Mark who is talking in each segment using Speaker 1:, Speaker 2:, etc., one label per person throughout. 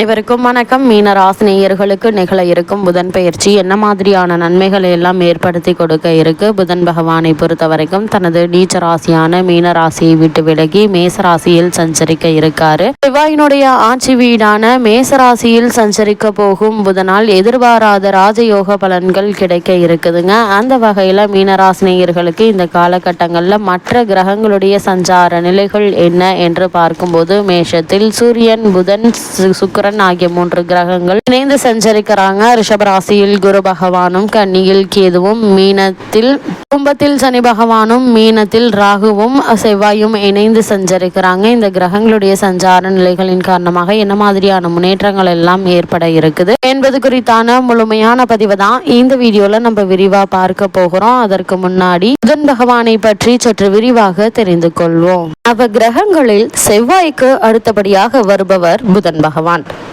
Speaker 1: அனைவருக்கும் வணக்கம். மீன ராசினியர்களுக்கு நிகழ இருக்கும் புதன் பயிற்சி என்ன மாதிரியான நன்மைகளை எல்லாம் ஏற்படுத்தி கொடுக்க இருக்கு? புதன் பகவானை பொறுத்த வரைக்கும் தனது நீச்ச ராசியான மீன ராசியை விட்டு விலகி மேச ராசியில் சஞ்சரிக்க இருக்காரு. செவ்வாயினுடைய ஆட்சி வீடான மேச ராசியில் சஞ்சரிக்க போகும் புதனால் எதிர்பாராத ராஜயோக பலன்கள் கிடைக்க இருக்குதுங்க. அந்த வகையில மீனராசினியர்களுக்கு இந்த காலகட்டங்களில் மற்ற கிரகங்களுடைய சஞ்சார நிலைகள் என்ன என்று பார்க்கும்போது மேஷத்தில் சூரியன் புதன் சு- சுக்கிரன் ஆகிய மூன்று கிரகங்கள் இணைந்து சஞ்சரிக்கிறாங்க. ரிஷபராசியில் குரு பகவானும் கன்னியில் கேதுவும் மீனத்தில் கும்பத்தில் சனி பகவானும் மீனத்தில் ராகுவும் செவ்வாயும் இணைந்து சஞ்சரிக்கிறாங்க. இந்த கிரகங்களுடைய சஞ்சார நிலைகளின் காரணமாக என்ன மாதிரியான முன்னேற்றங்கள் எல்லாம் ஏற்பட இருக்குது என்பது குறித்தான முழுமையான பதிவு தான் இந்த வீடியோல நம்ம விரிவா பார்க்க போகிறோம். அதற்கு முன்னாடி புதன் பகவானை பற்றி சற்று விரிவாக தெரிந்து கொள்வோம். அவ கிரகங்களில் செவ்வாய்க்கு அடுத்தபடியாக வருபவர் புதன் பகவான்.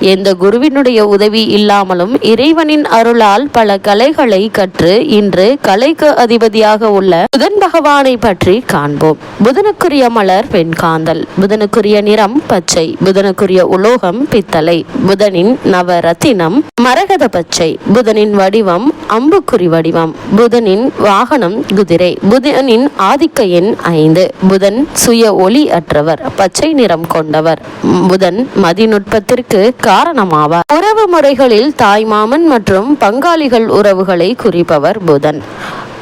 Speaker 1: எந்த குருவினுடைய உதவி இல்லாமலும் இறைவனின் அருளால் பல கலைகளை கற்று இன்று கலைக்கு அதிபதியாக உள்ள புதன் பகவானை பற்றி காண்போம். புதனுக்குரிய மலர் வெண்காந்தல் புதனுக்குரிய நிறம் பச்சை புதனுக்குரிய உலோகம் பித்தளை புதனின் நவரத்தினம் மரகத பச்சை புதனின் வடிவம் அம்புக்குறி வடிவம் புதனின் வாகனம் குதிரை புதனின் ஆதிக்க எண் ஐந்து புதன் சுய ஒளி அற்றவர் பச்சை நிறம் கொண்டவர் புதன் மதிநுட்பத்திற்கு காரணமாவார். உறவு முறைகளில் தாய்மாமன் மற்றும் பங்காளிகள் உறவுகளை குறிப்பவர் புதன்.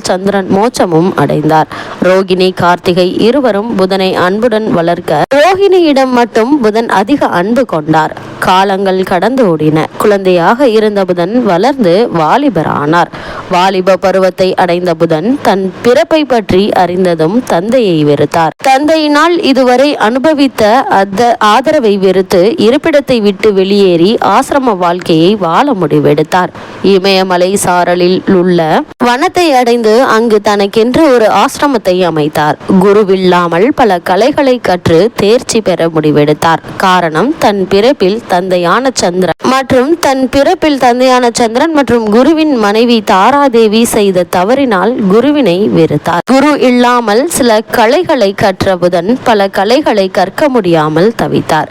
Speaker 1: சந்திரன் மோட்சமும் அடைந்தார். ரோகிணி கார்த்திகை இருவரும் புதனை அன்புடன் வளர்க்க ரோகிணியிடம் மட்டும் புதன் அதிக அன்பு கொண்டார். காலங்கள் கடந்து ஓடின. குழந்தையாக இருந்த புதன் வளர்ந்து வாலிபரானார். வாலிப பருவத்தை அடைந்த புதன் தன் பிறப்பை பற்றி அறிந்ததும் தந்தையை வெறுத்தார். தந்தையினால் இதுவரை அனுபவித்த அந்த ஆதரவை வெறுத்து இருப்பிடத்தை விட்டு வெளியேறி ஆசிரம வாழ்க்கையை வாழ முடிவெடுத்தார். இமயமலை சாரலில் உள்ள வனத்தை அடைந்த அங்கு தனக்கென்று ஒரு ஆசிரமத்தை அமைத்தார். குருவில்லாமல் பல கலைகளை கற்று தேர்ச்சி பெற முடிவெடுத்தார். காரணம் தன் பிறப்பில் தந்தையான சந்திரன் மற்றும் தன் பிறப்பில் தந்தையான சந்திரன் மற்றும் குருவின் மனைவி தாராதேவி செய்த தவறினால் குருவினை வெறுத்தார். குரு இல்லாமல் சில கலைகளை கற்ற புதன் பல கலைகளை கற்க முடியாமல் தவித்தார்.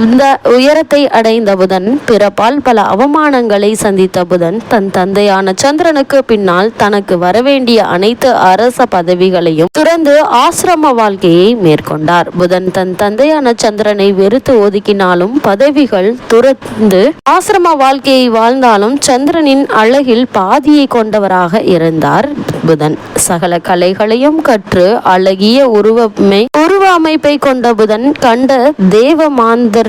Speaker 1: இந்த உயரத்தை அடைந்த புதன் பிறப்பால் பல அவமானங்களை சந்தித்த புதன் தன் தந்தையான சந்திரனுக்கு பின்னால் தனக்கு வரவேண்டிய அனைத்து அரச பதவிகளையும் துறந்து ஆசிரம வாழ்க்கையை மேற்கொண்டார். புதன் தன் தந்தையான சந்திரனை வெறுத்து ஒதுக்கினாலும் பதவிகள் துறந்து ஆசிரம வாழ்க்கையை வாழ்ந்தாலும் சந்திரனின் அழகில் பாதியை கொண்டவராக இருந்தார் புதன். சகல கலைகளையும் கற்று அழகிய உருவமை உருவ அமைப்பை கொண்ட புதன் கண்ட தேவ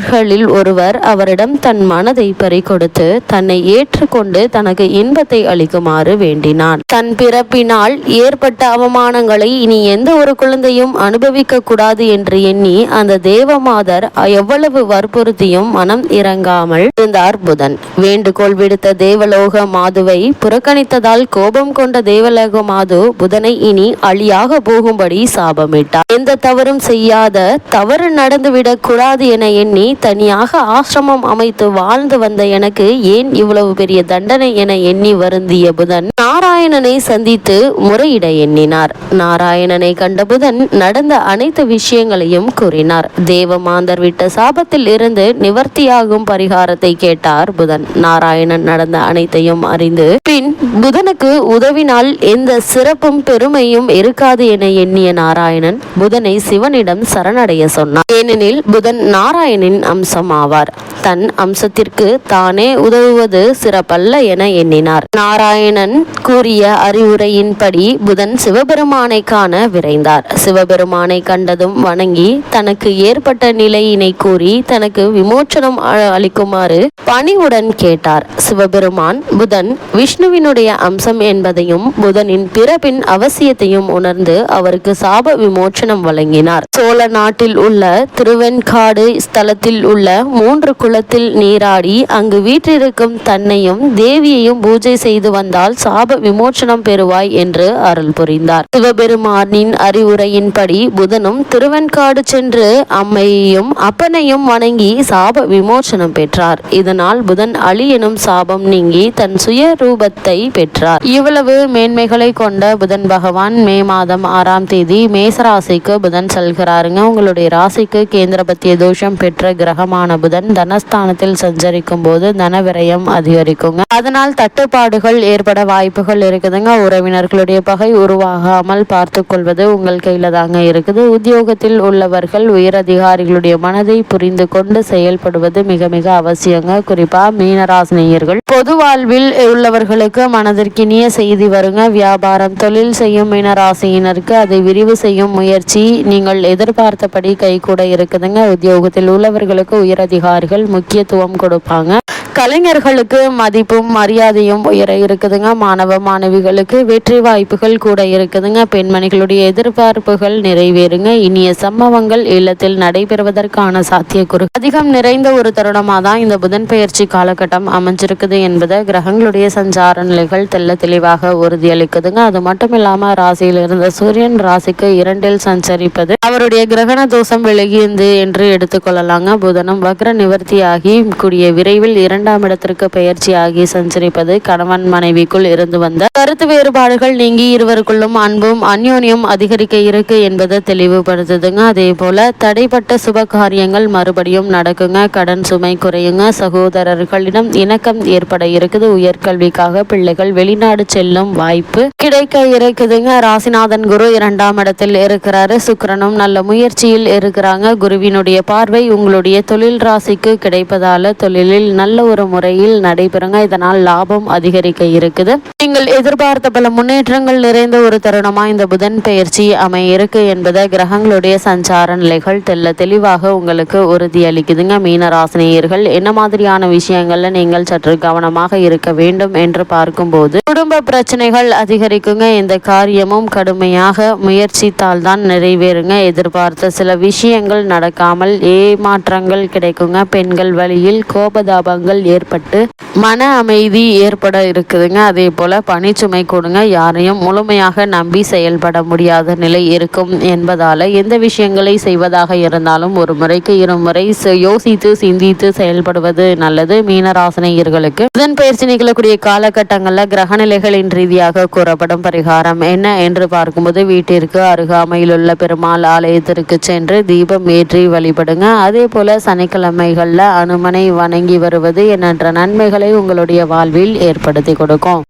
Speaker 1: நண்பர்களில் ஒருவர் அவரிடம் தன் மனதை பறிகொடுத்து தன்னை ஏற்றுக்கொண்டு தனக்கு இன்பத்தை அளிக்குமாறு வேண்டினான். தன் பிறப்பினால் ஏற்பட்ட அவமானங்களை இனி எந்த ஒரு குழந்தையும் அனுபவிக்க கூடாது என்று எண்ணி அந்த தேவமாதர் எவ்வளவு வற்புறுத்தியும் மனம் இறங்காமல் இருந்தார் புதன். வேண்டுகோள் விடுத்த தேவலோக மாதுவை புறக்கணித்ததால் கோபம் கொண்ட தேவலோக மாது புதனை இனி அழியாக போகும்படி சாபமிட்டார். எந்த தவறும் செய்யாத தவறு நடந்துவிடக் கூடாது என எண்ணி தனியாக ஆசிரமம் அமைத்து வாழ்ந்து வந்த எனக்கு ஏன் இவ்வளவு பெரிய தண்டனை என எண்ணி வருந்திய புதன்? நாராயணனை சந்தித்து முறையிட எண்ணினார். நாராயணனை கண்ட புதன் நடந்த அனைத்து விஷயங்களையும் கூறினார். தேவமாந்தர் விட்ட சாபத்தில் இருந்து நிவர்த்தியாகும் பரிகாரத்தை கேட்டார் புதன். நாராயணன் நடந்த அனைத்தையும் அறிந்து பின் புதனுக்கு உதவினால் எந்த சிறப்பும் பெருமையும் இருக்காது என எண்ணிய நாராயணன் புதனை சிவனிடம் சரணடைய சொன்னார் ஏனெனில் புதன் நாராயணின் அம்சமாவார். தன் அம்சத்திற்கு தானே உதவுவது சிறப்பல்ல என எண்ணினார். நாராயணன் கூறிய அறிவுரையின்படி புதன் சிவபெருமானை காண விரைந்தார். சிவபெருமானை கண்டதும் வணங்கி தனக்கு ஏற்பட்ட நிலையினை கூறி தனக்கு விமோச்சனம் அளிக்குமாறு பணிவுடன் கேட்டார். சிவபெருமான் புதன் விஷ்ணுவினுடைய அம்சம் என்பதையும் புதனின் பிறப்பின் அவசியத்தையும் உணர்ந்து அவருக்கு சாப விமோச்சனம் வழங்கினார். சோழ நாட்டில் உள்ள திருவெண்காடு ஸ்தலத்தில் உள்ள மூன்று குளத்தில் நீராடி அங்கு வீற்றிருக்கும் தன்னையும் தேவியையும் பூஜை செய்து வந்தால் சாப விமோச்சனம் பெறுவாய் என்று அருள் புரிந்தார். சிவபெருமானின் அறிவுரையின்படி புதனும் திருவெண்காடு சென்று அம்மையையும் அப்பனையும் வணங்கி சாப விமோச்சனம் பெற்றார். இதனால் புதன் அழி எனும் சாபம் நீங்கி தன் சுய ரூபத்தை பெற்றார். இவ்வளவு மேன்மைகளை கொண்ட புதன் பகவான் மே மாதம் ஆறாம் தேதி மேசராசிக்கு புதன் செல்கிறாருங்க. உங்களுடைய ராசிக்கு கேந்திரபத்திய தோஷம் பெற்ற கிரகமான புதன் தனஸ்தானத்தில் சஞ்சரிக்கும் போது தன விரயம் அதிகரிக்குங்க. அதனால் தட்டுப்பாடுகள் ஏற்பட வாய்ப்புகள் இருக்குதுங்க. உறவினர்களுடைய பகை உருவாகாமல் பார்த்து கொள்வது உங்கள் கையில தாங்க இருக்குது. உத்தியோகத்தில் உள்ளவர்கள் உயரதிகாரிகளுடைய மனதை புரிந்து கொண்டு செயல்படுவது மிக மிக அவசியங்க. குறிப்பா மீனராசினியர்கள். பொது வாழ்வில் உள்ளவர்களுக்கு மனதிற்கினிய செய்தி வருங்க. வியாபாரம் தொழில் செய்யும் மீனராசியினருக்கு அதை விரிவு செய்யும் முயற்சி நீங்கள் எதிர்பார்த்தபடி கைகூட இருக்குதுங்க. உத்தியோகத்தில் உள்ளவர்களுக்கு உயரதிகாரிகள் முக்கியத்துவம் கொடுப்பாங்க. கலைஞர்களுக்கு மதிப்பும் மரியாதையும் உயர இருக்குதுங்க. மாணவ மாணவிகளுக்கு வெற்றி வாய்ப்புகள் கூட இருக்குதுங்க. பெண்மணிகளுடைய எதிர்பார்ப்புகள் நிறைவேறுங்க. இனிய சம்பவங்கள் இல்லத்தில் நடைபெறுவதற்கான சாத்தியக்கூறு. அதிகம் நிறைந்த ஒரு தருணமாக தான் இந்த புதன் பயிற்சி காலகட்டம் அமைஞ்சிருக்குது என்பதை கிரகங்களுடைய சஞ்சார நிலைகள் தெல்ல தெளிவாக உறுதியளிக்குதுங்க. அது மட்டும் இல்லாம ராசியில் இருந்த சூரியன் ராசிக்கு இரண்டில் சஞ்சரிப்பது அவருடைய கிரகண தோஷம் விலகியது என்று எடுத்துக்கொள்ளலாங்க. புதனும் வக்ர நிவர்த்தியாகி கூடிய விரைவில் இரண்டு இரண்டாம் இடத்திற்கு பெயர்ச்சியாகி சஞ்சரிப்பது கணவன் மனைவிக்குள் இருந்து வந்த கருத்து வேறுபாடுகள் நீங்கி இருவருக்குள்ளும் அன்பும் அந்யோன்யம் அதிகரிக்க இருக்கு என்பதை தெளிவுபடுத்துதுங்க. அதே போல தடைப்பட்ட சுப காரியங்கள் மறுபடியும் நடக்குங்க. கடன் சுமை குறையுங்க. சகோதரர்களிடம் இணக்கம் ஏற்பட இருக்குது. உயர்கல்விக்காக பிள்ளைகள் வெளிநாடு செல்லும் வாய்ப்பு கிடைக்க இருக்குதுங்க. ராசிநாதன் குரு இரண்டாம் இடத்தில் இருக்கிறாரு. சுக்கிரனும் நல்ல முயற்சியில் இருக்கிறாங்க. குருவினுடைய பார்வை உங்களுடைய தொழில் ராசிக்கு கிடைப்பதால தொழிலில் நல்ல ஒரு முறையில் நடைபெறுங்க. இதனால் லாபம் அதிகரிக்க இருக்குது. நீங்கள் எதிர்பார்த்த பல முன்னேற்றங்கள் நிறைந்த ஒரு தருணமா இந்த புதன் பெயர்ச்சி அமைய இருக்கு என்பதை கிரகங்களுடைய சஞ்சார நிலைகள் தெல்ல தெளிவாக உங்களுக்கு உறுதியளிக்குதுங்க. மீனராசினியர்கள் என்ன மாதிரியான விஷயங்கள்ல நீங்கள் சற்று கவனமாக இருக்க வேண்டும் என்று பார்க்கும்போது குடும்ப பிரச்சனைகள் அதிகரிக்குங்க. இந்த காரியமும் கடுமையாக முயற்சித்தால் தான் நிறைவேறுங்க. எதிர்பார்த்த சில விஷயங்கள் நடக்காமல் ஏமாற்றங்கள் கிடைக்குங்க. பெண்கள் வழியில் கோபதாபங்கள் ஏற்பட்டு மன அமைதி ஏற்பட இருக்குதுங்க. அதே போல பணிச்சுமை கொடுங்க. யாரையும் முழுமையாக நம்பி செயல்பட முடியாத நிலை இருக்கும் என்பதால எந்த விஷயங்களை செய்வதாக இருந்தாலும் ஒரு முறைக்கு இருமுறை யோசித்து சிந்தித்து செயல்படுவது நல்லது. மீனராசினியர்களுக்கு புதன் பயிற்சி நிகழக்கூடிய காலகட்டங்களில் கிரகநிலைகளின் ரீதியாக கூறப்படும் பரிகாரம் என்ன என்று பார்க்கும்போது வீட்டிற்கு அருகாமையில் உள்ள பெருமாள் ஆலயத்திற்கு சென்று தீபம் ஏற்றி வழிபடுங்க. அதே போல சனிக்கிழமைகளில் அனுமனை வணங்கி வருவது எண்ணற்ற நன்மைகளை உங்களுடைய வாழ்வில் ஏற்படுத்தி கொடுக்கும்.